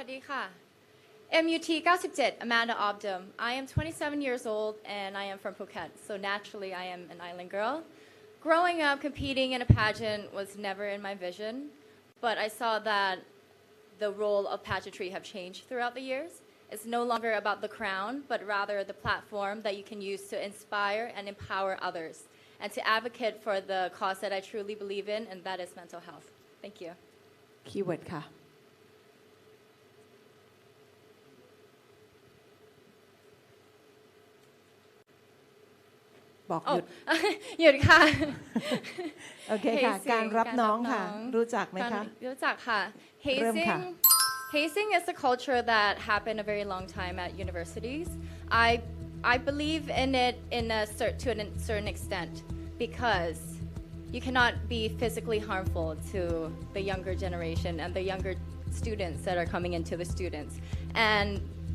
วัสดีค่ะ MUT 97 Amanda Obdam I am 27 years old and I am from Phuket so naturally I am an island girl growing up competing in a pageant was never in my vision but I saw that the role of pageantry have changed throughout the years it's no longer about the crown but rather the platform that you can use to inspire and empower others and to advocate for the cause that I truly believe in and that is mental health thank you คีย์เวิร์ดค่ะ บอกห โอ้ ยุด หยุดค่ะ โอเคค่ะ Hazing การรับน้องค่ะ การรับน้อง รู้จักไหม การ คะ รู้จักค่ะ เริ่ม hazing ค่ะ hazing is a culture that happened a very long time at universities I I believe in it in a cer- to a certain extent because you cannot be physically harmful to the younger generation and the younger students that are coming into the students and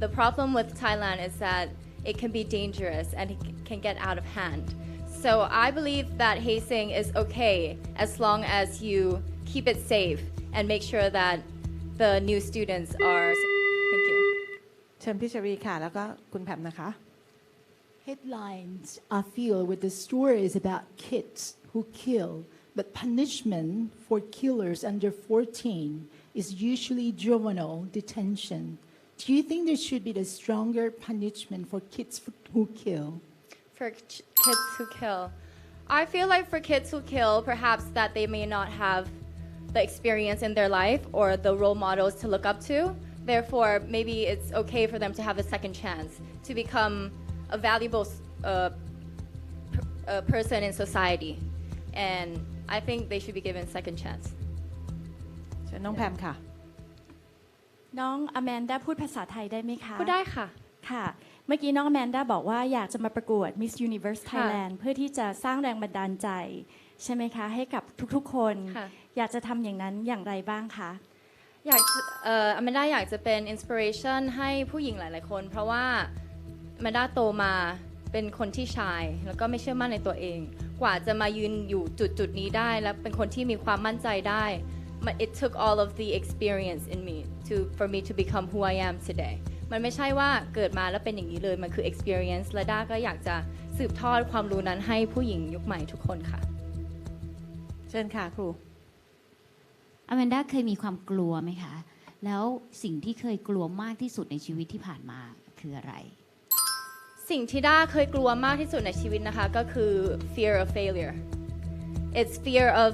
the problem with Thailand is that it can be dangerous and it c- can get out of hand so I believe that hazing is okay as long as you keep it safe and make sure that the new students are. Thank you. เชิญพี่ชรีค่ะ แล้วก็คุณแพมนะคะ Headlines are filled with the stories about kids who kill, but punishment for killers under 14 is usually juvenile detention. Do you think there should be a stronger punishment for kids who kill? For ch- kids who kill, I feel like for kids who kill, perhaps that they may not have the experience in their life or the role models to look up to. Therefore, maybe it's okay for them to have a second chance to become a valuable uh, per- uh, person in society. And I think they should be given second chance. เชิญน้องแพมค่ะ น้องอแมนด้าพูดภาษาไทยได้ไหมคะพูดได้ค่ะ ค่ะ เมื่อกี้น้องอแมนด้าบอกว่าอยากจะมาประกวด Miss Universe ค่ะ Thailand เพื่อที่จะสร้างแรงบันดาลใจ ใช่ไหมคะ ให้กับทุกๆ คน ค่ะ อยากจะทำอย่างนั้นอย่างไรบ้างคะ อยากจะเอ่ออแมนด้าอยากจะเป็นอินสปิเรชันให้ผู้หญิงหลาย ๆ คน เพราะว่าอแมนด้าโตมาเป็นคนที่ชาย แล้วก็ไม่เชื่อมั่นในตัวเอง กว่าจะมายืนอยู่จุดจุดๆนี้ได้ และเป็นคนที่มีความมั่นใจได้ มัน it took all of the experience in me to for me to become who I am today มันไม่ใช่ว่าเกิดมาแล้วเป็นอย่างนี้เลย มันคือ experience และด้าก็อยากจะสืบทอดความรู้นั้นให้ผู้หญิงยุคใหม่ทุกคนค่ะ เชิญค่ะครูอแมนด้าเคยมีความกลัวไหมคะ แล้วสิ่งที่เคยกลัวมากที่สุดในชีวิตที่ผ่านมาคืออะไร สิ่งที่ด้าเคยกลัวมากที่สุดในชีวิตนะคะ ก็คือ fear of failure it's fear of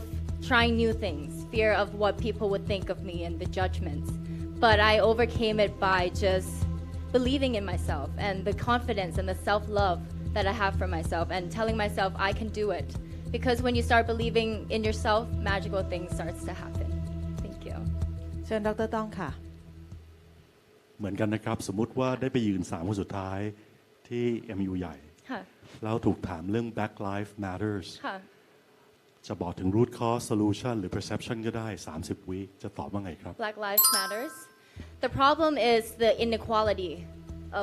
trying new things fear of what people would think of me and the judgments but I overcame it by just believing in myself and the confidence and the self-love that I have for myself and telling myself I can do it because when you start believing in yourself magical things starts to happen thank you เชิญดรต้องค่ะ เหมือนกันนะครับ สมมุติว่าได้ไปยืนสามคนสุดท้ายที่ MU ใหญ่ ค่ะ แล้วถูกถามเรื่อง Black Lives Matters ค่ะ จะบอกถึง root cause solution หรือ perception ก็ได้ 30 วิจะตอบว่าไงครับ Black Lives Matters. The problem is the inequality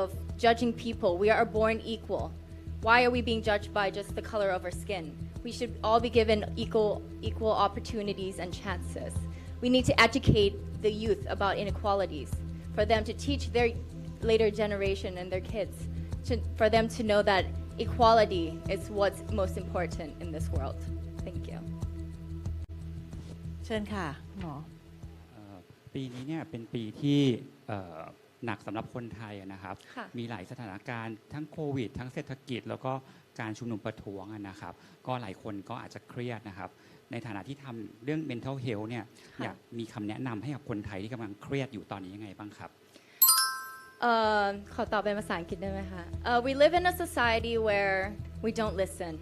of judging people. We are born equal. Why are we being judged by just the color of our skin? We should all be given equal equal opportunities and chances. We need to educate the youth about inequalities for them to teach their later generation and their kids to, for them to know that equality is what's most important in this world. Thank you. เชิญค่ะหมอเอ่อปีนี้เนี่ยเป็นปีที่เอ่อหนักสำหรับคนไทยอะนะครับ ค่ะ มีหลายสถานการณ์ทั้งโควิด ทั้งเศรษฐกิจ แล้วก็การชุมนุมประท้วงอะนะครับ ก็หลายคนก็อาจจะเครียดนะครับ ในฐานะที่ทำเรื่อง mental health เนี่ยค่ะ อยากมีคำแนะนำให้กับคนไทยที่กำลังเครียดอยู่ตอนนี้ยังไงบ้างครับเอ่อขอตอบเป็นภาษาอังกฤษได้ไหมคะ uh, We live in a society where we don't listen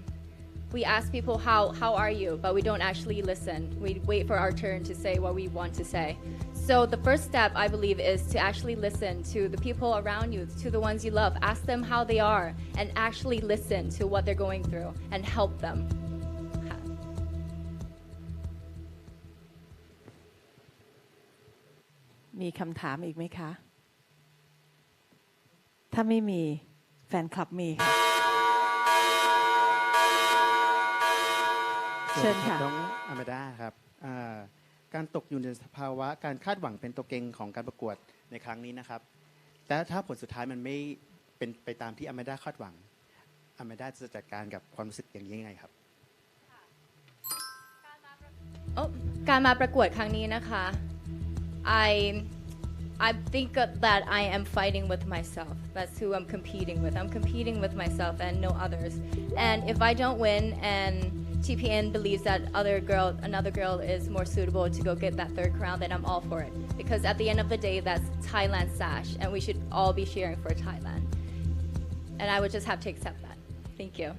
we ask people how how are you but we don't actually listen we wait for our turn to say what we want to say so the first step I believe is to actually listen to the people around you to the ones you love ask them how they are and actually listen to what they're going through and help them ค่ะ มีคำถามอีกไหมคะ ถ้าไม่มีแฟนคลับมีค่ะ เชิญค่ะน้องอเมด้าครับอ่าการตกอยู่ในสภาวะการคาดหวังเป็นตัวเก่งของการประกวดในครั้งนี้นะครับแต่ถ้าผลสุดท้ายมันไม่เป็นไปตามที่อแมนด้าคาดหวังอแมนด้าจะจัดการกับความรู้สึกอย่างนี้ยังไงครับโอ้การมาประกวดครั้งนี้นะคะ I I think that I am fighting with myself. That's who I'm competing with. I'm competing with myself and no others. And if I don't win and TPN believes that other girl, another girl is more suitable to go get that third crown, then I'm all for it. Because at the end of the day, that's Thailand's sash, and we should all be cheering for Thailand. And I would just have to accept that. Thank you.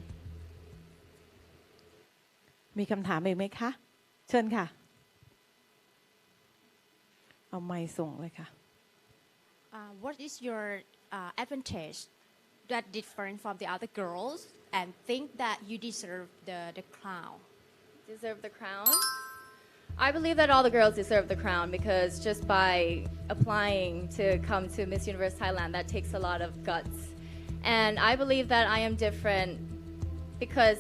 มีคำถามอีกไหมคะ เชิญค่ะ เอาไม้ส่งเลยค่ะ Uh, what is your uh, advantage that different from the other girls and think that you deserve the, the crown? deserve the crown? I believe that all the girls deserve the crown because just by applying to come to Miss Universe Thailand, that takes a lot of guts. And I believe that I am different because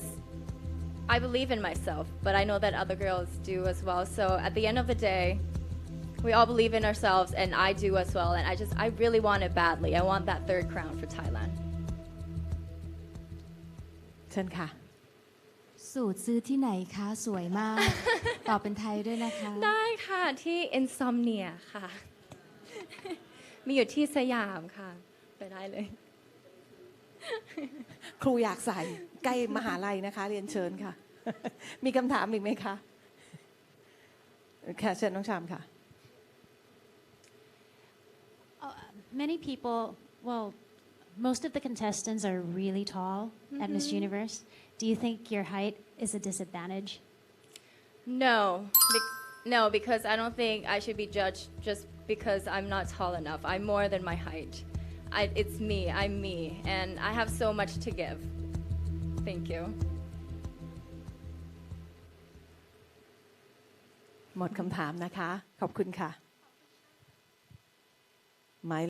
I believe in myself, but I know that other girls do as well. So at the end of the day, we all believe in ourselves, and I do as well. And I just, I really want it badly. I want that third crown for Thailand. เชิญค่ะ สูตรซื้อที่ไหนคะสวยมาก ตอบเป็นไทยด้วยนะคะ ได้ค่ะที่ Insomnia ค่ะ มีอยู่ที่สยามค่ะ ไปได้เลย ครูอยากใส่ใกล้มหาลัยนะคะ เรียนเชิญค่ะ มีคำถามอีกไหมคะค่ะเชิญน้องชามค่ะ many people, well, most of the contestants are really tall at Miss Universe. Do you think your height is a disadvantage? No, Be- no, because I don't think I should be judged just because I'm not tall enough. I'm more than my height. I, it's me. I'm me, and I have so much to give. Thank you. หมดคำถามนะคะ ขอบคุณค่ะหมาย